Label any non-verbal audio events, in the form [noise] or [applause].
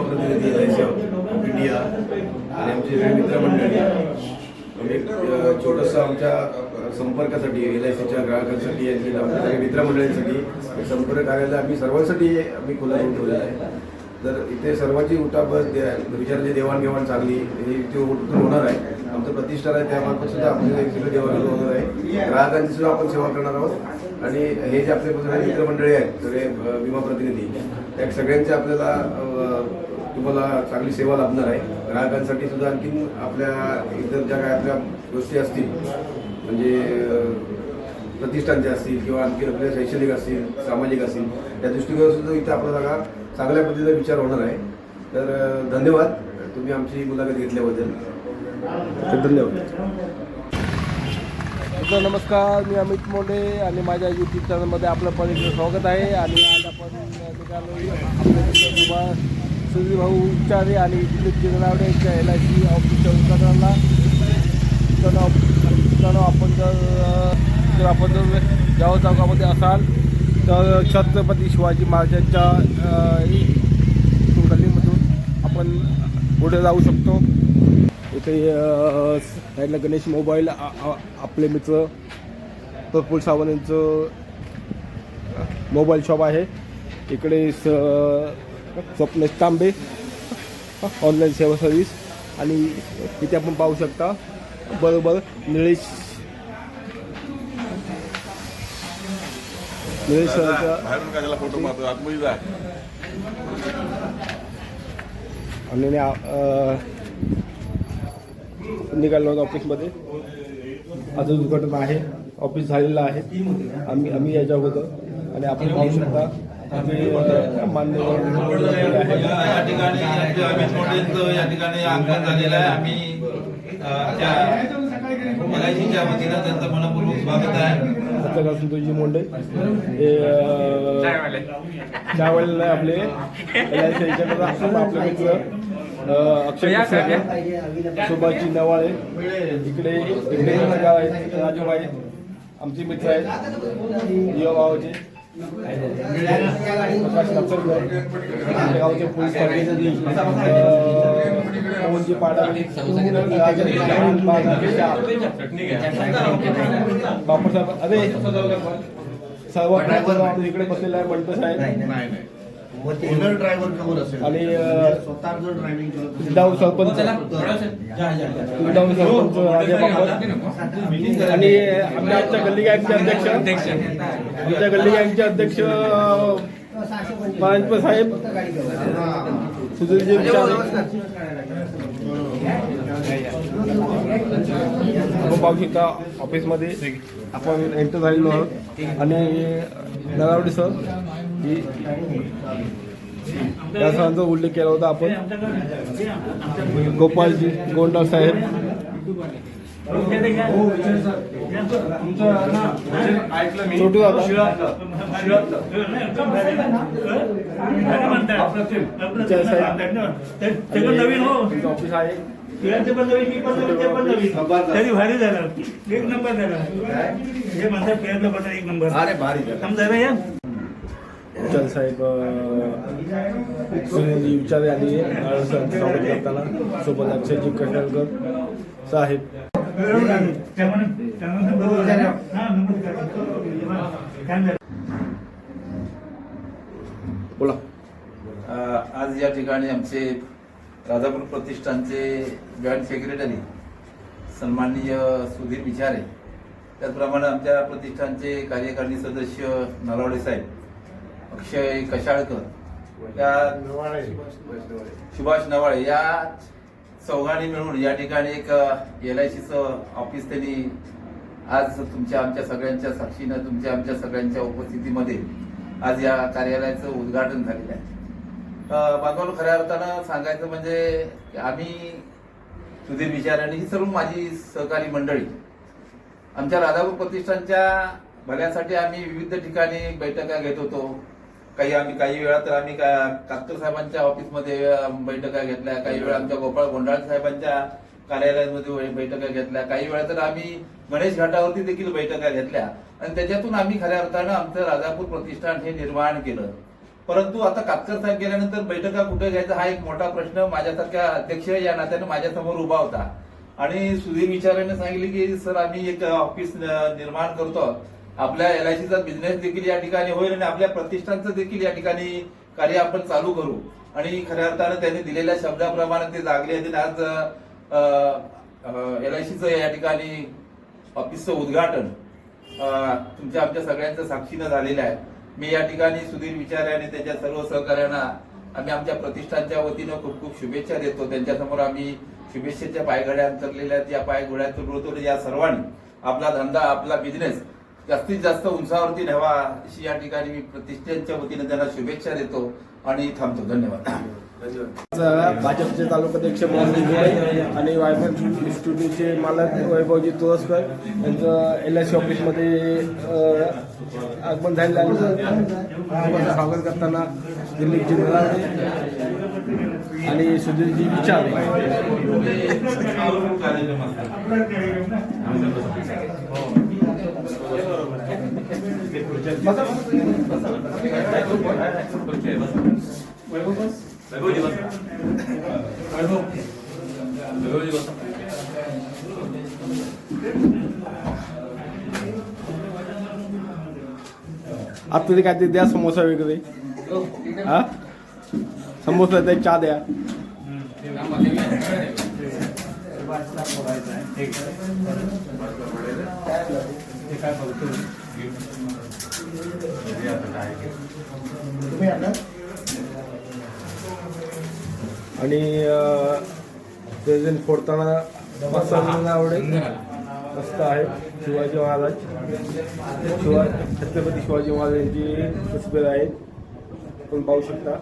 प्रतिनिधी L I C of India आणि आमचे सगळे मित्रमंडळी एक अ, छोटंसं आमच्या संपर्कासाठी एल आय सीच्या ग्राहकांसाठी आणि आमच्या सगळ्या मित्रमंडळींसाठी संपर्क कार्यालय आम्ही सर्वांसाठी आम्ही खुलं करून ठेवलेलं आहे तर इथे सर्वांची उठाबस दे- विचारांची देवाणघेवाण चांगली हे इथे उठून होणार आहे आमचं प्रतिष्ठान आहे त्यामार्फत सुद्धा आमचं सगळी देवाणघेवाण होणार आहे. ग्राहकांची सुद्धा आपण सेवा करणार आहोत. आणि हे जे आपले मित्रमंडळी आहेत सगळे विमा प्रतिनिधी त्या सगळ्यांचे आपल्याला तुम्हाला चांगली सेवा लाभणार आहे. ग्राहकांसाठी सुद्धा आणखीन आपल्या इतर ज्या काय आपल्या गोष्टी असतील म्हणजे प्रतिष्ठानचे असतील किंवा आणखी आपले शैक्षणिक असतील सामाजिक असतील त्या दृष्टिकोनातून सुद्धा इथे आपला सगळा चांगल्या पद्धतीचा विचार होणार आहे. तर धन्यवाद. तुम्ही आमची मुलाखत घेतल्याबद्दल. धन्यवाद. नमस्कार मी अमित मोंडे आणि माझ्या यूट्यूब चॅनलमध्ये आपलं पण स्वागत आहे. आणि आज आपण निघालो आपले सुधीर भाऊ उच्चारे आणि दिलीप जिरनावडे यांच्या एल आय सी ऑफिसच्या उद्घाटनाला तण मित्रांनो आपण जर जर आपण जर गाव चौकामध्ये असाल तर छत्रपती शिवाजी महाराजांच्या ही गल्लीमधून आपण पुढे जाऊ शकतो. इथे साईडला गणेश मोबाईल आपले मित्र प्रफुल सावंत यांचं मोबाईल शॉप आहे. इकडे स- स्वप्नेश तांबे ऑनलाईन सेवा सर्व्हिस. आणि इथे आपण पाहू शकता बरोबर आतमध्ये जा. आणि निघालो होतो ऑफिसमध्ये. आज उद्घाटन आहे. ऑफिस झालेलं आहे. आम्ही आम्ही याच्या होतो आणि आपण पाहू शकता या ठिकाणी अमित मोठेंचं या ठिकाणी आगमन झालेलं आहे. आम्ही अ, त्या एल आय सीच्या वतीनं त्यांचं मनपूर्वक स्वागत आहे. संतोषजी मुंडे हे त्यावेळेला नाही आपले. LIC [laughs] याच्याकडे आपण आपले मित्र. अक्षय सुभाषजी नवाळे इकडे इकडे गाव आहेत राजू आहेत आमचे मित्र आहेत युवा प्रकाश आमच्या गावचे पोलीस पाटील पवनजी पाडा बापूसाहेब अरे सर्व इकडे बसलेला आहे बंट साहेब. ओनर ड्रायव्हर कवर असेल. आणि स्वतः जर ड्रायव्हिंग सरपंच. सरपंच राजा आणि आमच्या आमच्या गल्ली गँगचे अध्यक्ष. आमच्या गल्ली गँगचे अध्यक्ष परांजपे साहेब सुधीरजी पाहू शकता ऑफिसमध्ये आपण एंटर झालेलो आहोत. आणि नरावडे सर या सरांचा उल्लेख केला होता आपण. गोपालजी गोंडा साहेब. छोटू दादा हो ऑफिस आहे तुझ्यांचे पण नवीन मी पण नवीन ते पण नवीन तरी भारी झालं. एक नंबर झाला. हे म्हणतात पण एक नंबर. अरे भारी झालं. समजा या. विचार साहेब सुनीलजी विचारे सरांचं स्वागत करताना सोबत अक्षयजी कटलकर साहेब. हा? बोला आज या ठिकाणी आमचे राजापूर प्रतिष्ठानचे जॉईंट सेक्रेटरी सन्माननीय सुधीर विचारे त्याचप्रमाणे आमच्या प्रतिष्ठानचे कार्यकारिणी सदस्य नलावडे साहेब अक्षय कशाळकर या सुभाष नवाळे या चौघांनी मिळून या ठिकाणी एक एल आय सीचं ऑफिस त्यांनी आज तुमच्या आमच्या सगळ्यांच्या साक्षीनं तुमच्या आमच्या सगळ्यांच्या उपस्थितीमध्ये आज या कार्यालयाचं उद्घाटन झालेलं आहे. बांधवांनो खऱ्या अर्थानं सांगायचं म्हणजे आम्ही सुधीर विचारांनी ही सर्व माझी सहकारी मंडळी आमच्या राधापूर प्रतिष्ठानच्या भल्यासाठी आम्ही विविध ठिकाणी बैठका घेत होतो. काही आम्ही काही वेळा तर आम्ही का- कातकर साहेबांच्या ऑफिसमध्ये बैठका घेतल्या. काही वेळा आमच्या गोपाळ गोंडाळ साहेबांच्या कार्यालयांमध्ये बैठका घेतल्या. काही वेळा तर आम्ही गणेश घाटावरती देखील बैठका घेतल्या. आणि त्याच्यातून आम्ही खऱ्या अर्थानं आमचं राजापूर प्रतिष्ठान हे निर्माण केलं. परंतु आता कातकर साहेब गेल्यानंतर बैठका कुठे घ्यायचा हा एक मोठा प्रश्न माझ्यासारख्या अध्यक्ष या नात्याने माझ्यासमोर उभा होता. आणि सुधीर विचाराने सांगितले की सर आम्ही एक ऑफिस निर्माण करतो. आपल्या एल आय सीचा बिझनेस देखील या ठिकाणी होईल आणि आपल्या प्रतिष्ठानचं देखील या ठिकाणी कार्य आपण चालू करू. आणि खऱ्या अर्थानं त्यांनी दिलेल्या शब्दाप्रमाणे ते जागले आणि आज एल आय सीचं या ठिकाणी ऑफिसचं उद्घाटन तुमच्या आमच्या सगळ्यांच्या साक्षीनं झालेलं आहे. मी या ठिकाणी सुधीर विचारे आणि त्याच्या सर्व सहकार्यांना आम्ही आमच्या प्रतिष्ठानच्या वतीनं खूप खूप शुभेच्छा देतो. त्यांच्यासमोर आम्ही शुभेच्छेच्या पायघड्या अंतरलेल्या आहेत. या पायघड्या या सर्वांनी. आपला धंदा आपला बिझनेस जास्तीत जास्त उंचावरती न्यावा अशी या ठिकाणी मी प्रतिष्ठानच्या वतीनं त्यांना शुभेच्छा देतो आणि थांबतो. धन्यवाद. भाजपचे तालुकाध्यक्ष आणि वायफाय स्टुडिओचे मालक वैभवजी तुळसकर यांचं एल आय सी ऑफिसमध्ये आगमन झालेलं आहे. स्वागत करताना दिलीपजी नलावडे आणि सुधीरजी विचार. कार्यक्रम आता तरी काय ते द्या समोसा वगैरे हा? समोसा द्या चहा द्या. तुम्ही आणणार आणि प्रेझेंट फोडताना मस्त आवडे. मस्त आहे. शिवाजी महाराज. शिवा छत्रपती शिवाजी महाराज यांची तस्वीर आहे आपण पाहू शकता.